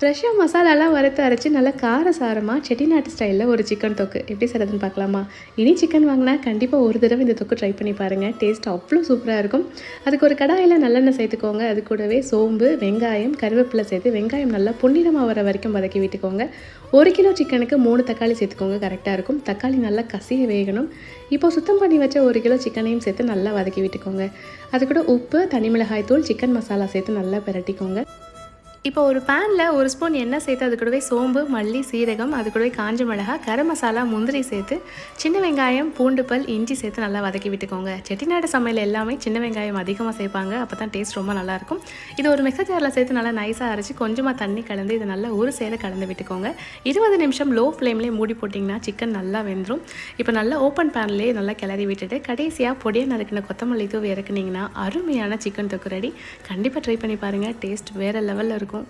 ஃப்ரெஷ்ஷாக மசாலாலாம் வறுத்து அரைச்சி நல்லா காரசாரமாக செட்டிநாட்டு ஸ்டைலில் ஒரு சிக்கன் தொக்கு. எப்படி செய்கிறதுன்னு பார்க்கலாமா? இனி சிக்கன் வாங்கினா கண்டிப்பாக ஒரு தடவை இந்த தொக்கு ட்ரை பண்ணி பாருங்கள் டேஸ்ட் அவ்வளோ சூப்பராக இருக்கும். அதுக்கு ஒரு கடாயில் நல்லெண்ணெய் சேர்த்துக்கோங்க. அது கூடவே சோம்பு வெங்காயம் கருவேப்பிலை சேர்த்து வெங்காயம் நல்லா பொன்னிறமாக வர வரைக்கும் வதக்கி விட்டுக்கோங்க. ஒரு கிலோ சிக்கனுக்கு மூணு தக்காளி சேர்த்துக்கோங்க. கரெக்டாக இருக்கும். தக்காளி நல்லா கசிய வேகணும். இப்போ சுத்தம் பண்ணி வச்ச ஒரு கிலோ சிக்கனையும் சேர்த்து நல்லா வதக்கி விட்டுக்கோங்க. அது கூட உப்பு தனி மிளகாய் தூள் சிக்கன் மசாலா சேர்த்து நல்லா பிரட்டிக்கோங்க. இப்போ ஒரு பேனில் ஒரு ஸ்பூன் எண்ணெய் சேர்த்து அது கூடவே சோம்பு மல்லி சீரகம் அது கூடவே காஞ்ச மிளகா கரம் மசாலா முந்திரி சேர்த்து சின்ன வெங்காயம் பூண்டு பல் இஞ்சி சேர்த்து நல்லா வதக்கி விட்டுக்கோங்க. செட்டிநாடு சமையல் எல்லாமே சின்ன வெங்காயம் அதிகமாக சேர்ப்பாங்க. அப்போ தான் டேஸ்ட் ரொம்ப நல்லாயிருக்கும் இது ஒரு மிக்சர் ஜாரில் சேர்த்து நல்லா நைஸாக அரைச்சி கொஞ்சமாக தண்ணி கலந்து இதை நல்லா ஒரு சேர கலந்து விட்டுக்கோங்க. இருபது நிமிஷம் லோ ஃப்ளேம்லேயே மூடி போட்டிங்கன்னா சிக்கன் நல்லா வெந்துடும் இப்போ நல்லா ஓப்பன் பேன்லேயே நல்லா கிளறி விட்டுட்டு கடைசியாக பொடியை நறுக்கின கொத்தமல்லி தூவி இறக்குனீங்கன்னா அருமையான சிக்கன் தொக்கு ரெடி கண்டிப்பாக ட்ரை பண்ணி பாருங்கள் டேஸ்ட் வேறு லெவலில் இருக்கும். இருக்கும்